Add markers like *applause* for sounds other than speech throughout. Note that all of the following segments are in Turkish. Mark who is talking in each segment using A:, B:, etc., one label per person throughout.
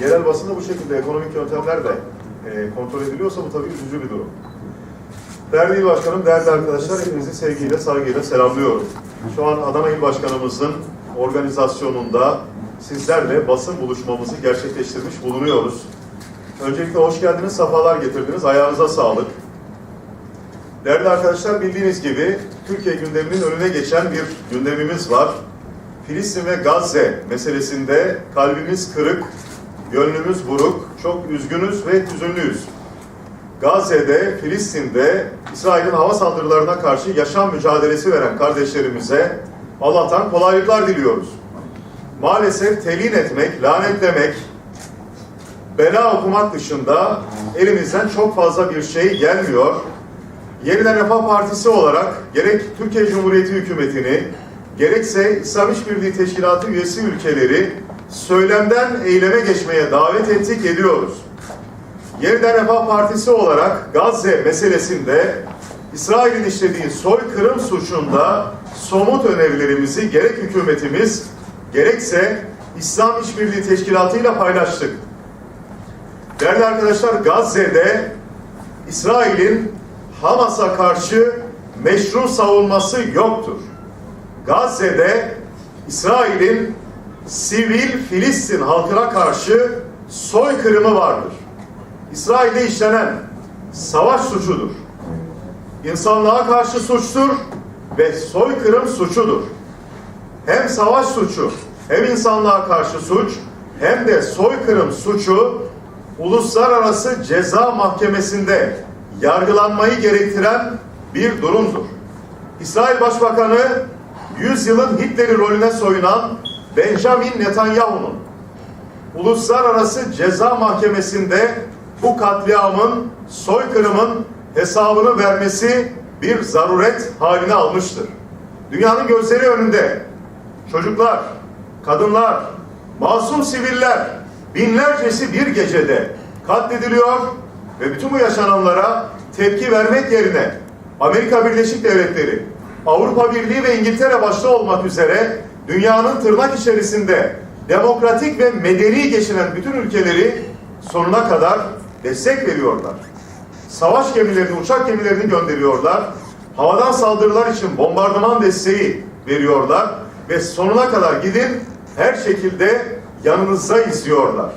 A: Yerel basında bu şekilde ekonomik yöntemler de e, kontrol ediliyorsa bu tabii üzücü bir durum. Değerli İl Başkanım, değerli arkadaşlar, hepinizi sevgiyle, saygıyla selamlıyorum. Şu an Adana İl Başkanımızın organizasyonunda sizlerle basın buluşmamızı gerçekleştirmiş bulunuyoruz. Öncelikle hoş geldiniz, sefalar getirdiniz. Ayağınıza sağlık. Değerli arkadaşlar, bildiğiniz gibi Türkiye gündeminin önüne geçen bir gündemimiz var. Filistin ve Gazze meselesinde kalbimiz kırık, gönlümüz buruk, çok üzgünüz ve hüzünlüyüz. Gazze'de, Filistin'de İsrail'in hava saldırılarına karşı yaşam mücadelesi veren kardeşlerimize Allah'tan kolaylıklar diliyoruz. Maalesef telin etmek, lanetlemek, bela okumak dışında elimizden çok fazla bir şey gelmiyor. Yeniden Refah Partisi olarak gerek Türkiye Cumhuriyeti hükümetini, gerekse İslam İşbirliği Teşkilatı üyesi ülkeleri söylemden eyleme geçmeye davet ettik, ediyoruz. Yeniden Refah Partisi olarak Gazze meselesinde İsrail'in işlediği soykırım suçunda somut önerilerimizi gerek hükümetimiz gerekse İslam İşbirliği Teşkilatı ile paylaştık. Değerli arkadaşlar Gazze'de İsrail'in Hamas'a karşı meşru savunması yoktur. Gazze'de İsrail'in sivil Filistin halkına karşı soykırımı vardır. İsrail'de işlenen savaş suçudur. İnsanlığa karşı suçtur ve soykırım suçudur. Hem savaş suçu, hem insanlığa karşı suç, hem de soykırım suçu uluslararası ceza mahkemesinde yargılanmayı gerektiren bir durumdur. İsrail Başbakanı 100 yılın Hitler'i rolüne soyunan Benjamin Netanyahu'nun uluslararası ceza mahkemesinde bu katliamın, soykırımın hesabını vermesi bir zaruret haline almıştır. Dünyanın gözleri önünde çocuklar, kadınlar, masum siviller binlercesi bir gecede katlediliyor ve bütün bu yaşananlara tepki vermek yerine Amerika Birleşik Devletleri, Avrupa Birliği ve İngiltere başta olmak üzere dünyanın tırnak içerisinde demokratik ve medeni geçinen bütün ülkeleri sonuna kadar destek veriyorlar. Savaş gemilerini, uçak gemilerini gönderiyorlar. Havadan saldırılar için bombardıman desteği veriyorlar ve sonuna kadar gidin her şekilde yanınızda izliyorlar.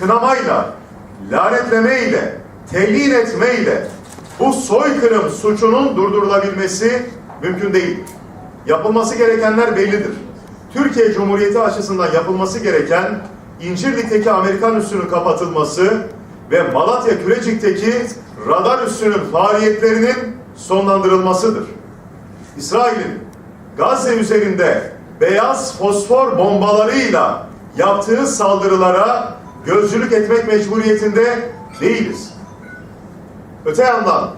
A: Kınamayla, lanetlemeyle, telin etmeyle bu soykırım suçunun durdurulabilmesi mümkün değil. Yapılması gerekenler bellidir. Türkiye Cumhuriyeti açısından yapılması gereken İncirlik'teki Amerikan üssünün kapatılması ve Malatya Kürecik'teki radar üssünün faaliyetlerinin sonlandırılmasıdır. İsrail'in Gazze üzerinde beyaz fosfor bombalarıyla yaptığı saldırılara gözcülük etmek mecburiyetinde değiliz. Öte yandan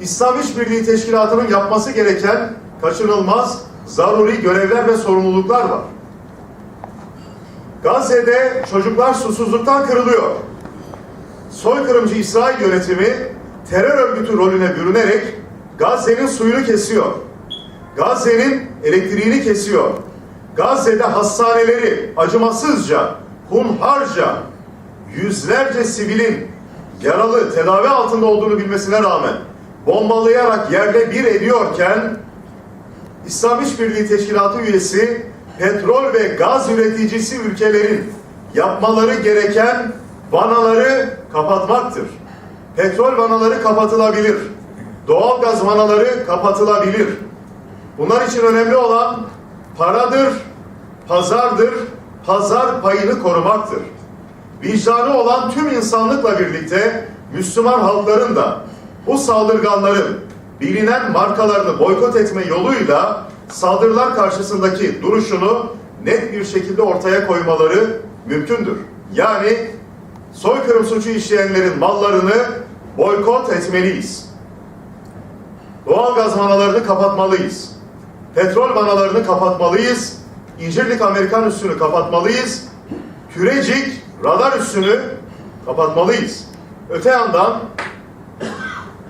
A: İslam İşbirliği Teşkilatı'nın yapması gereken kaçınılmaz zaruri görevler ve sorumluluklar var. Gazze'de çocuklar susuzluktan kırılıyor. Soykırımcı İsrail yönetimi terör örgütü rolüne bürünerek Gazze'nin suyunu kesiyor. Gazze'nin elektriğini kesiyor. Gazze'de hastaneleri acımasızca, hunharca yüzlerce sivilin yaralı, tedavi altında olduğunu bilmesine rağmen bombalayarak yerle bir ediyorken İslam İşbirliği Teşkilatı üyesi petrol ve gaz üreticisi ülkelerin yapmaları gereken vanaları kapatmaktır. Petrol vanaları kapatılabilir. Doğal gaz vanaları kapatılabilir. Bunlar için önemli olan paradır, pazardır, pazar payını korumaktır. Vicdanı olan tüm insanlıkla birlikte Müslüman halkların da bu saldırganların bilinen markalarını boykot etme yoluyla saldırılar karşısındaki duruşunu net bir şekilde ortaya koymaları mümkündür. Yani soykırım suçu işleyenlerin mallarını boykot etmeliyiz. Doğal gaz vanalarını kapatmalıyız. Petrol vanalarını kapatmalıyız. İncirlik Amerikan üssünü kapatmalıyız. Kürecik radar üssünü kapatmalıyız. Öte yandan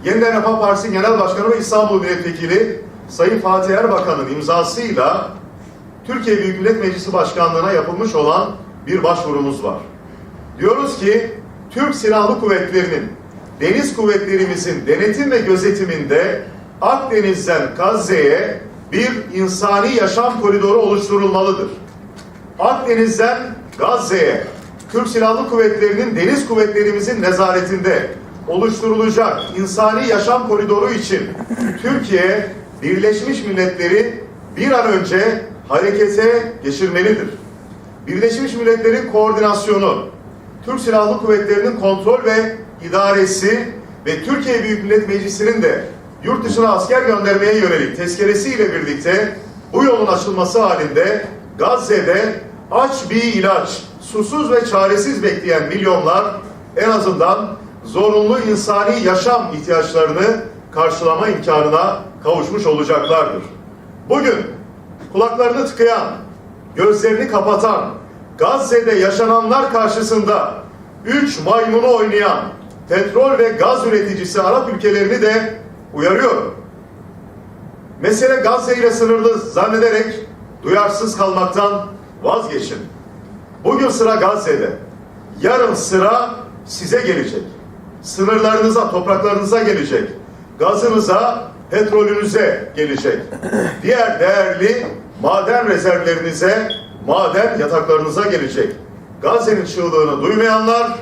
A: Yeniden Refah Partisi Genel Başkanı ve İstanbul Milletvekili Sayın Fatih Erbakan'ın imzasıyla Türkiye Büyük Millet Meclisi Başkanlığı'na yapılmış olan bir başvurumuz var. Diyoruz ki Türk Silahlı Kuvvetleri'nin deniz kuvvetlerimizin denetim ve gözetiminde Akdeniz'den Gazze'ye bir insani yaşam koridoru oluşturulmalıdır. Akdeniz'den Gazze'ye Türk Silahlı Kuvvetleri'nin deniz kuvvetlerimizin nezaretinde oluşturulacak insani yaşam koridoru için Türkiye Birleşmiş Milletleri bir an önce harekete geçirmelidir. Birleşmiş Milletler'in koordinasyonu, Türk Silahlı Kuvvetleri'nin kontrol ve idaresi ve Türkiye Büyük Millet Meclisi'nin de yurt dışına asker göndermeye yönelik tezkeresiyle birlikte bu yolun açılması halinde Gazze'de aç bir ilaç, susuz ve çaresiz bekleyen milyonlar en azından zorunlu insani yaşam ihtiyaçlarını karşılama imkanına kavuşmuş olacaklardır. Bugün kulaklarını tıkayan, gözlerini kapatan, Gazze'de yaşananlar karşısında üç maymunu oynayan petrol ve gaz üreticisi Arap ülkelerini de uyarıyorum. Mesele Gazze ile sınırlı zannederek duyarsız kalmaktan vazgeçin. Bugün sıra Gazze'de. Yarın sıra size gelecek. Sınırlarınıza, topraklarınıza gelecek. Gazınıza, petrolünüze gelecek. *clears throat* Diğer değerli maden rezervlerinize, maden yataklarınıza gelecek. Gazze'nin çığlığını duymayanlar,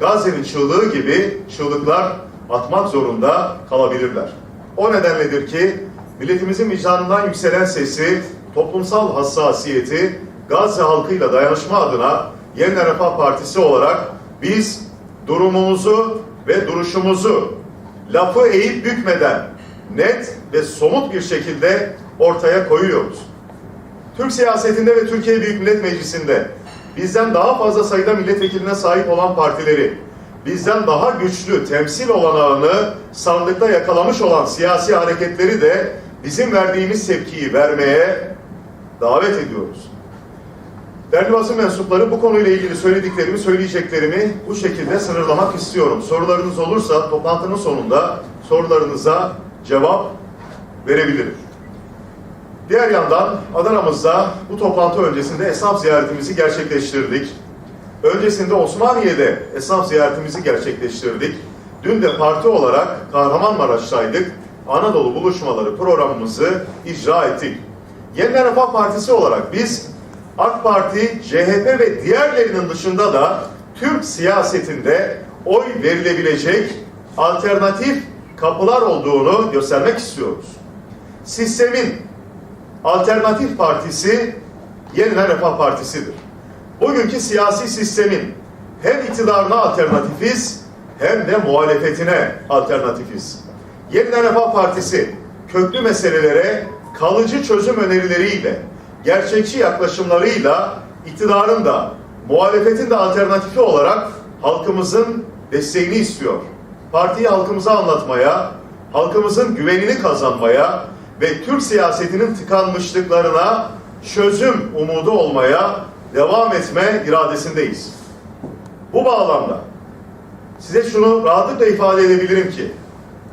A: Gazze'nin çığlığı gibi çığlıklar atmak zorunda kalabilirler. O nedenledir ki milletimizin vicdanından yükselen sesi, toplumsal hassasiyeti, Gazze halkıyla dayanışma adına Yeniden Refah Partisi olarak biz durumumuzu ve duruşumuzu lafı eğip bükmeden net ve somut bir şekilde ortaya koyuyoruz. Türk siyasetinde ve Türkiye Büyük Millet Meclisi'nde bizden daha fazla sayıda milletvekiline sahip olan partileri, bizden daha güçlü temsil olanağını sandıkta yakalamış olan siyasi hareketleri de bizim verdiğimiz tepkiyi vermeye davet ediyoruz. Değerli basın mensupları bu konuyla ilgili söylediklerimi, söyleyeceklerimi bu şekilde sınırlamak istiyorum. Sorularınız olursa toplantının sonunda sorularınıza cevap verebilirim. Diğer yandan Adana'mızda bu toplantı öncesinde esnaf ziyaretimizi gerçekleştirdik. Öncesinde Osmaniye'de esnaf ziyaretimizi gerçekleştirdik. Dün de parti olarak Kahramanmaraş'taydık. Anadolu buluşmaları programımızı icra ettik. Yeniden Refah Partisi olarak biz AK Parti, CHP ve diğerlerinin dışında da Türk siyasetinde oy verilebilecek alternatif kapılar olduğunu göstermek istiyoruz. Sistemin alternatif partisi Yeniden Refah Partisi'dir. Bugünkü siyasi sistemin hem iktidarına alternatifiz hem de muhalefetine alternatifiz. Yeniden Refah Partisi köklü meselelere kalıcı çözüm önerileriyle, gerçekçi yaklaşımlarıyla iktidarın da muhalefetin de alternatifi olarak halkımızın desteğini istiyor. Partiyi halkımıza anlatmaya, halkımızın güvenini kazanmaya ve Türk siyasetinin tıkanmışlıklarına çözüm umudu olmaya devam etme iradesindeyiz. Bu bağlamda size şunu rahatlıkla ifade edebilirim ki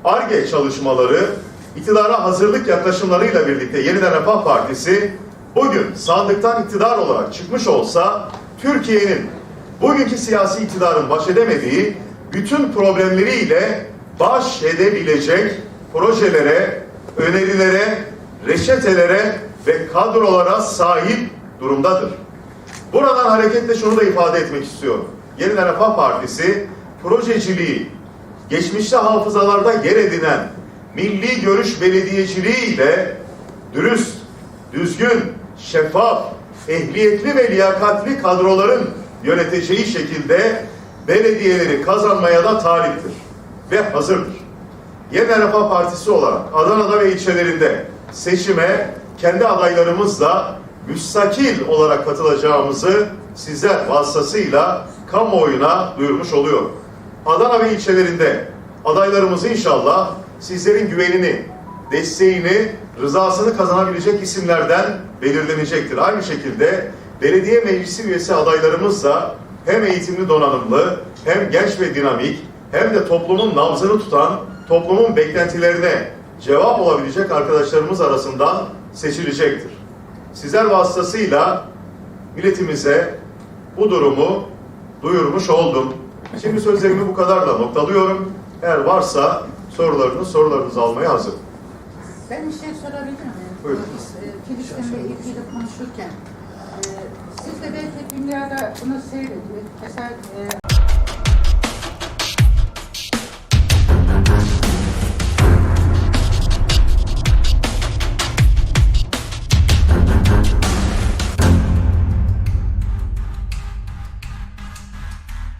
A: ARGE çalışmaları iktidara hazırlık yaklaşımlarıyla birlikte Yeniden Refah Partisi bugün sandıktan iktidar olarak çıkmış olsa Türkiye'nin bugünkü siyasi iktidarın baş edemediği bütün problemleriyle baş edebilecek projelere, önerilere, reçetelere ve kadrolara sahip durumdadır. Buradan hareketle şunu da ifade etmek istiyorum. Yeniden Refah Partisi projeciliği, geçmişte hafızalarda yer edinen milli görüş belediyeciliği ile dürüst, düzgün, şeffaf, ehliyetli ve liyakatli kadroların yöneteceği şekilde belediyeleri kazanmaya da taliptir ve hazırdır. Yeniden Refah Partisi olarak Adana'da ve ilçelerinde seçime kendi adaylarımızla müstakil olarak katılacağımızı sizler vasıtasıyla kamuoyuna duyurmuş oluyorum. Adana ve ilçelerinde adaylarımız inşallah sizlerin güvenini, desteğini, rızasını kazanabilecek isimlerden belirlenecektir. Aynı şekilde belediye meclisi üyesi adaylarımız da hem eğitimli donanımlı, hem genç ve dinamik, hem de toplumun nabzını tutan, toplumun beklentilerine cevap olabilecek arkadaşlarımız arasından seçilecektir. Sizler vasıtasıyla milletimize bu durumu duyurmuş oldum. Şimdi sözlerimi bu kadarla noktalıyorum. Eğer varsa sorularınız, sorularınızı almaya hazırım.
B: Ben bir şey sorabilir miyim?
A: Buyurun.
B: E, Filistin'le ilgili konuşurken, e, siz de belki dünyada bunu seyrediyor. Mesela e,